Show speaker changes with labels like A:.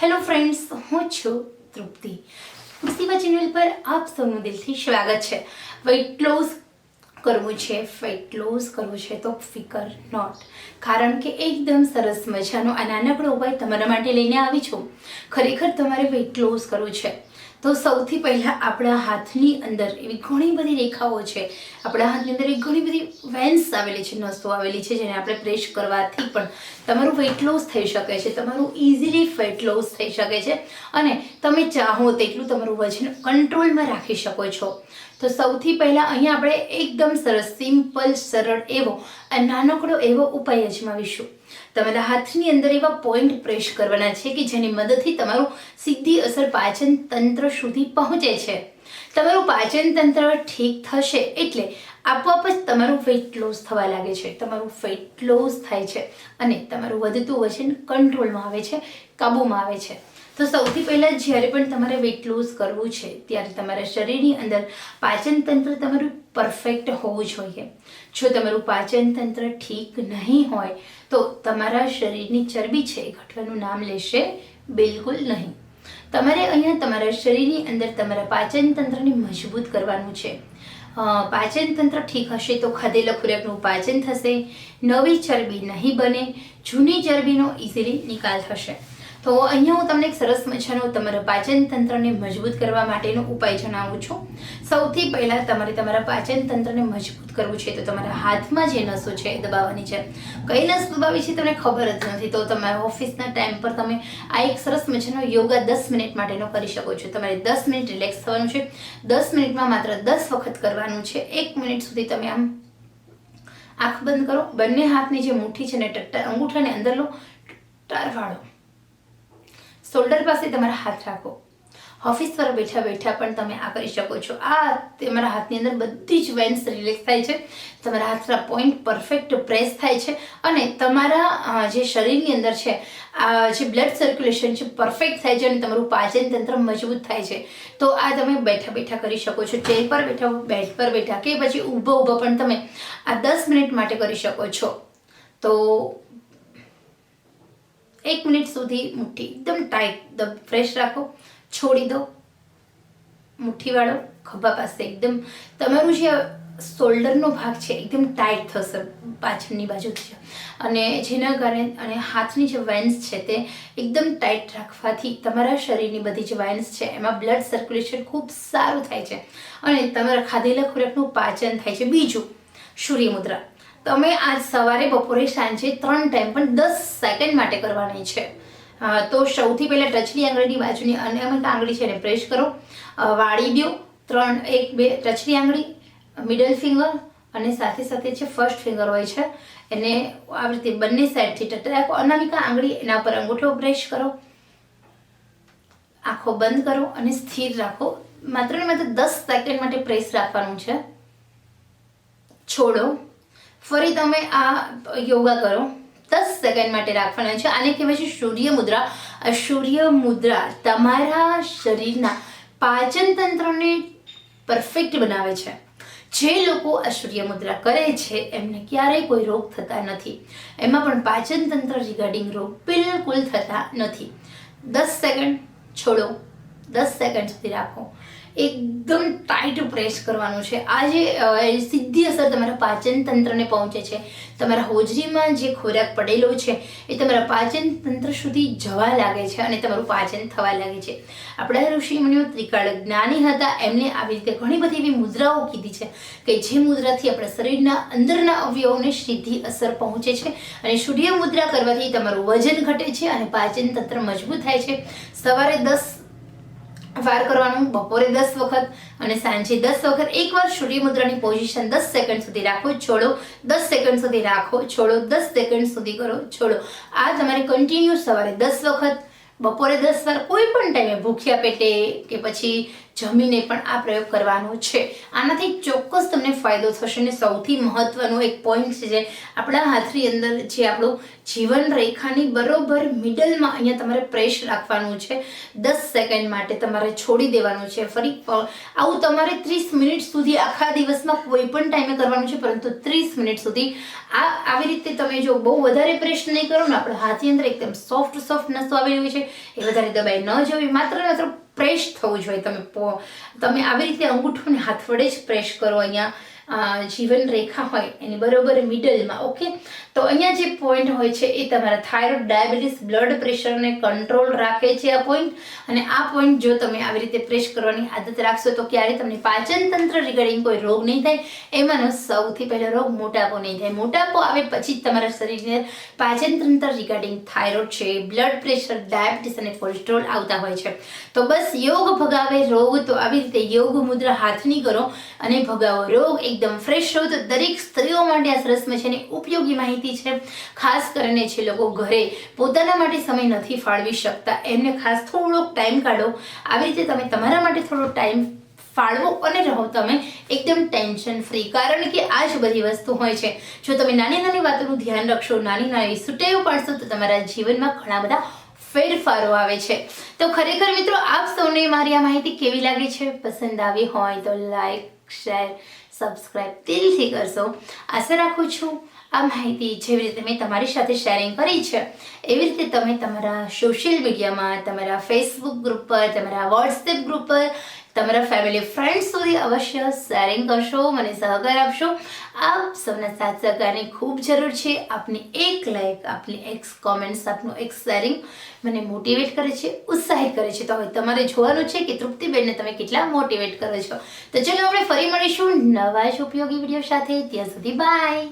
A: Hello friends હું છું તૃપ્તિ. તૃપ્તિમાં channel પર આપ સૌનું દિલથી સ્વાગત છે. વેઇટ લોસ કરવું છે વેઇટ લોસ કરવું છે તો ફિકર નોટ કારણ કે એકદમ સરસ મજાનો આ નાનકડો ઉપાય તમારા માટે લઈને આવી છું. ખરેખર તમારે વેઇટ લોસ કરવું છે. તો સૌથી પહેલાં આપણા હાથની અંદર એવી ઘણી બધી રેખાઓ છે. આપણા હાથની અંદર એવી ઘણી બધી વેન્સ આવેલી છે, નસો આવેલી છે, જેને આપણે પ્રેસ કરવાથી પણ તમારું વેઇટ લોસ થઈ શકે છે, તમારું ઇઝીલી ફેટ લોસ થઈ શકે છે અને તમે ચાહો તેટલું તમારું વજન કંટ્રોલમાં રાખી શકો છો. તો સૌથી પહેલાં અહીંયા આપણે એકદમ સરસ સિમ્પલ સરળ એવો નાનકડો એવો ઉપાય અજમાવીશું. તમારા હાથની અંદર એવા પોઈન્ટ પ્રેસ કરવાના છે કે જેની મદદથી તમારું સીધી અસર પાચન તંત્ર સુધી પહોંચે છે. તમારું પાચન તંત્ર ઠીક થશે એટલે આપોઆપ જ તમારું વેટ લોસ થવા લાગે છે. તમારું ફેટ લોસ થાય છે અને તમારું વધતું વજન કંટ્રોલમાં આવે છે, કાબૂમાં આવે છે. તો સૌથી પહેલાં જ્યારે પણ તમારે વેટ લોસ કરવું છે, ત્યારે તમારા શરીરની અંદર પાચન તંત્ર તમારું પરફેક્ટ હોવું જોઈએ. જો તમારું પાચન તંત્ર ઠીક નહીં હોય, તો તમારા શરીરની ચરબી છે એ ઘટવાનું નામ લેશે બિલકુલ નહીં. તમારે અહીંયા તમારા શરીરની અંદર તમારા પાચન તંત્રને મજબૂત કરવાનું છે. પાચન તંત્ર ઠીક હશે તો ખાધેલા ખોરાકનું પાચન થશે, નવી ચરબી નહીં બને, જૂની ચરબીનો ઇઝીલી નિકાલ થશે. તો અહીંયા હું તમને એક સરસ મજાનો તમારા પાચન તંત્રને મજબૂત કરવા માટેનો ઉપાય જણાવું છું. સૌથી પહેલાં તમારે તમારા પાચન તંત્રને મજબૂત કરવું છે, તો તમારા હાથમાં જે નસો છે એ દબાવવાની છે. કઈ નસ દબાવી છે તમને ખબર જ નથી, તો તમારા ઓફિસના ટાઈમ પર તમે આ એક સરસ મજાનો યોગા દસ મિનિટ માટેનો કરી શકો છો. તમારે દસ મિનિટ રિલેક્સ થવાનું છે. દસ મિનિટમાં માત્ર દસ વખત કરવાનું છે. એક મિનિટ સુધી તમે આમ આંખ બંધ કરો. બંને હાથની જે મુઠ્ઠી છે ને અંગૂઠાને અંદર લો. ટાર શોલ્ડર પાસે તમારા હાથ રાખો. ઓફિસ પર બેઠા બેઠા પણ તમે આ કરી શકો છો. આ તમારા હાથની અંદર બધી જ વેન્સ રિલેક્સ થાય છે. તમારા હાથના પોઈન્ટ પરફેક્ટ પ્રેસ થાય છે. અને તમારા જે શરીરની અંદર છે, આ જે બ્લડ સર્ક્યુલેશન છે પરફેક્ટ થાય છે અને તમારું પાચન તંત્ર મજબૂત થાય છે. તો આ તમે બેઠા બેઠા કરી શકો છો. ચેર પર બેઠા બેડ પર બેઠા કે પછી ઊભો ઊભો પણ તમે આ દસ મિનિટ માટે કરી શકો છો. તો એક મિનિટ સુધી મુઠ્ઠી એકદમ ટાઈટ ફ્રેશ રાખો. છોડી દો. મુઠ્ઠીવાળો ખભા પાસે એકદમ, તમારું જે શોલ્ડરનો ભાગ છે, એકદમ ટાઈટ થશે, પાછળની બાજુથી. અને જેના કારણે, અને હાથની જે વેન્સ છે તે એકદમ ટાઈટ રાખવાથી તમારા શરીરની બધી જે વેન્સ છે, એમાં બ્લડ સર્ક્યુલેશન ખૂબ સારું થાય છે. અને તમારા ખાધેલા ખોરાકનું પાચન થાય છે. બીજું સૂર્ય મુદ્રા તમે આજ સવારે બપોરે સાંજે ત્રણ ટાઈમ પણ દસ સેકન્ડ માટે કરવાની છે. તો સૌથી પહેલાં ટચની આંગળીની બાજુની અનામિક આંગળી છે એને પ્રેસ કરો. વાળી દો. ત્રણ, એક, બે, ટચની આંગળી, મિડલ ફિંગર અને સાથે સાથે જે ફર્સ્ટ ફિંગર હોય છે, એને આવી રીતે બંને સાઈડથી ટટ રાખો અનામિકા આંગળી એના પર અંગૂઠો પ્રેસ કરો. આંખો બંધ કરો અને સ્થિર રાખો. માત્ર ને માત્ર દસ સેકન્ડ માટે પ્રેસ રાખવાનું છે. છોડો. ફરી તમે આ યોગા કરો. દસ સેકન્ડ માટે રાખવાના છે. આને કહેવાય છે સૂર્ય મુદ્રા. આ સૂર્ય મુદ્રા તમારા શરીરના પાચન તંત્રને પરફેક્ટ બનાવે છે. જે લોકો આ સૂર્ય મુદ્રા કરે છે, એમને ક્યારેય કોઈ રોગ થતા નથી. એમાં પણ પાચન તંત્ર રિગાર્ડિંગ રોગ બિલકુલ થતા નથી. દસ સેકન્ડ છોડો. દસ સેકન્ડ સુધી રાખો. એકદમ ટાઈટ પ્રેસ કરવાનું છે. આ જે સીધી અસર તમારા પાચન તંત્રને પહોંચે છે. તમારા હોજરીમાં જે ખોરાક પડેલો છે, એ તમારા પાચન તંત્ર સુધી જવા લાગે છે અને તમારું પાચન થવા લાગે છે. આપણા ઋષિ મુનિઓ ત્રિકાળ જ્ઞાની હતા. એમને આવી રીતે ઘણી બધી એવી મુદ્રાઓ કીધી છે કે જે મુદ્રાથી આપણા શરીરના અંદરના અવયવોને સીધી અસર પહોંચે છે અને સૂર્ય મુદ્રા કરવાથી તમારું વજન ઘટે છે અને પાચન તંત્ર મજબૂત થાય છે. સવારે દસ વાર કરવાનું, બપોરે દસ વખત અને સાંજે દસ વખત. એકવાર સૂર્ય મુદ્રાની પોઝિશન દસ સેકન્ડ સુધી રાખો, છોડો. દસ સેકન્ડ સુધી રાખો, છોડો. દસ સેકન્ડ સુધી કરો, છોડો. આ તમારે કન્ટિન્યુ સવારે દસ વખત, બપોરે દસ વાર, કોઈ પણ ટાઈમે ભૂખ્યા પેટે કે પછી જમીને પણ આ પ્રયોગ કરવાનો છે. આનાથી ચોક્કસ તમને ફાયદો થશે અને સૌથી મહત્વનો એક પોઈન્ટ છે જે આપણા હાથની અંદર જે આપણું જીવન રેખાની બરોબર મિડલમાં અહીંયા તમારે પ્રેસ રાખવાનું છે. દસ સેકન્ડ માટે તમારે છોડી દેવાનું છે. ફરી આવું તમારે ત્રીસ મિનિટ સુધી આખા દિવસમાં કોઈ પણ ટાઈમે કરવાનું છે, પરંતુ ત્રીસ મિનિટ સુધી આ, આવી રીતે તમે જો બહુ વધારે પ્રેસ નહીં કરો ને, આપણા હાથની અંદર એકદમ સોફ્ટ સોફ્ટ નસો આવી રહ્યું છે. એ વધારે દબાઈ ન જવી. માત્ર માત્ર પ્રેસ થવું જોઈએ. તમે તમે આવી રીતે અંગૂઠોને હાથ વડે જ પ્રેસ કરો અહીંયા. જીવન રેખા હોય એની બરોબર મિડલમાં ઓકે તો અહીંયા જે પોઈન્ટ હોય છે એ તમારા થાઇરોઇડ ડાયાબિટીસ બ્લડ પ્રેશરને કંટ્રોલ રાખે છે આ પોઈન્ટ અને આ પોઈન્ટ જો તમે આવી રીતે પ્રેસ કરવાની આદત રાખશો તો ક્યારે તમને પાચન તંત્ર રિગાર્ડિંગ કોઈ રોગ નહીં થાય. એમાંનો સૌથી પહેલો રોગ મોટાપો નહીં થાય. મોટાપો આવે પછી જ તમારા શરીરને પાચન તંત્ર રિગાર્ડિંગ થાઇરોઇડ છે બ્લડ પ્રેશર ડાયાબિટીસ અને કોલેસ્ટ્રોલ આવતા હોય છે. તો બસ યોગ ભગાવે રોગ, તો આવી રીતે યોગ મુદ્રા હાથની કરો અને ભગાવો. રોગ એકદમ ફ્રેશ રહો તો દરેક સ્ત્રીઓ માટે આ સરસ મજાની ઉપયોગી માહિતી છે. ખાસ કરીને જે લોકો ઘરે પોતાના માટે સમય નથી ફાળવી શકતા, એમને ખાસ થોડોક ટાઈમ કાઢો. આવી રીતે તમે તમારા માટે થોડો ટાઈમ ફાળવો અને રહો. તમે એકદમ ટેન્શન ફ્રી કારણ કે આ જ બધી વસ્તુ હોય છે. જો તમે નાની નાની વાતોનું ધ્યાન રાખશો, નાની નાની સુટેવ પાડશો, તો તમારા જીવનમાં ઘણા બધા ફેરફારો આવે છે. તો ખરેખર મિત્રો, આપ સૌને મારી આ માહિતી કેવી લાગી છે? પસંદ આવી હોય તો લાઈક શેર સબસ્ક્રાઇબ દિલથી કરશો. આશા રાખું છું આ માહિતી જેવી રીતે મેં તમારી સાથે શેરિંગ કરી છે, એવી રીતે તમે તમારા સોશિયલ મીડિયામાં તમારા ફેસબુક ગ્રુપ પર, તમારા વોટ્સએપ ગ્રુપ પર, તમારા ફેમિલી ફ્રેન્ડ્સ સુધી અવશ્ય શેરિંગ કરશો, મને સહકાર આપશો. આપ સૌના સાથ સહકારની ખૂબ જરૂર છે. આપની એક લાઈક આપની એક કોમેન્ટ્સ આપનું એક શેરિંગ મને મોટિવેટ કરે છે, ઉત્સાહિત કરે છે. તો હવે તમારે જોવાનું છે કે તૃપ્તિબેનને તમે કેટલા મોટિવેટ કરો છો. તો ચલો આપણે ફરી મળીશું નવા જ ઉપયોગી વીડિયો સાથે. ત્યાં સુધી બાય